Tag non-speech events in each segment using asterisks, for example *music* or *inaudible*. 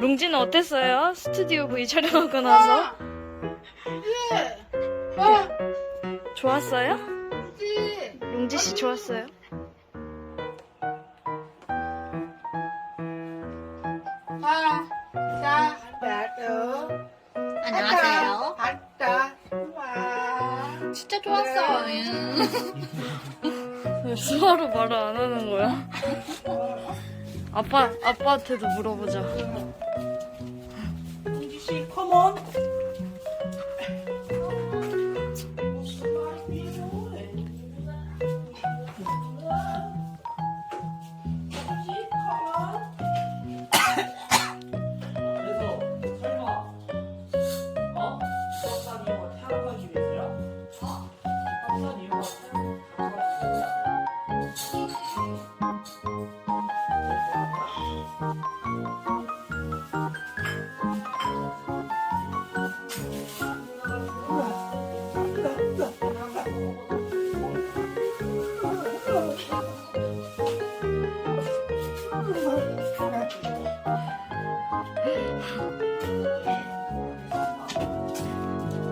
룽지는 어땠어요? 스튜디오 V 촬영하고 나서 예. 아, 좋았어요? 그치. 룽지 씨 좋았어요? 자, 자, 나도. 안녕하세요. 갔다. 와. 진짜 좋았어. *laughs* 왜 수화로 말을 안 하는 거야? *laughs* 아빠 아빠한테도 물어보자. 공지씨, 컴온. 그래서 설마 어? 박사 이유가 태어나기 위해서야? 어? 박사 이유가 태어나기 위해서야?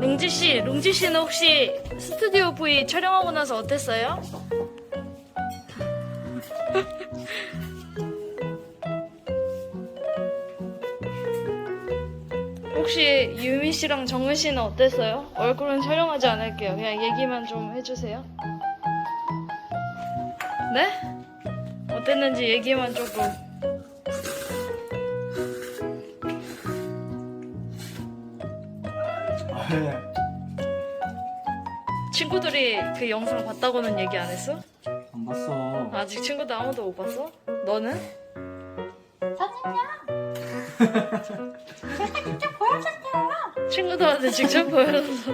룽지 씨, 룽지 씨는 혹시 스튜디오 V 촬영하고 나서 어땠어요? *laughs* 혹시 유미 씨랑 정은 씨는 어땠어요? 얼굴은 촬영하지 않을게요. 그냥 얘기만 좀 해주세요. 네? 어땠는지 얘기만 조금. 친구들이 그 영상 봤다고는 얘기 안 했어? 안 봤어 아직 친구들 아무도 못 봤어? 너는? 사진이야. 제가 *laughs* 직접 보여줬어요. 친구들한테 직접 보여줘서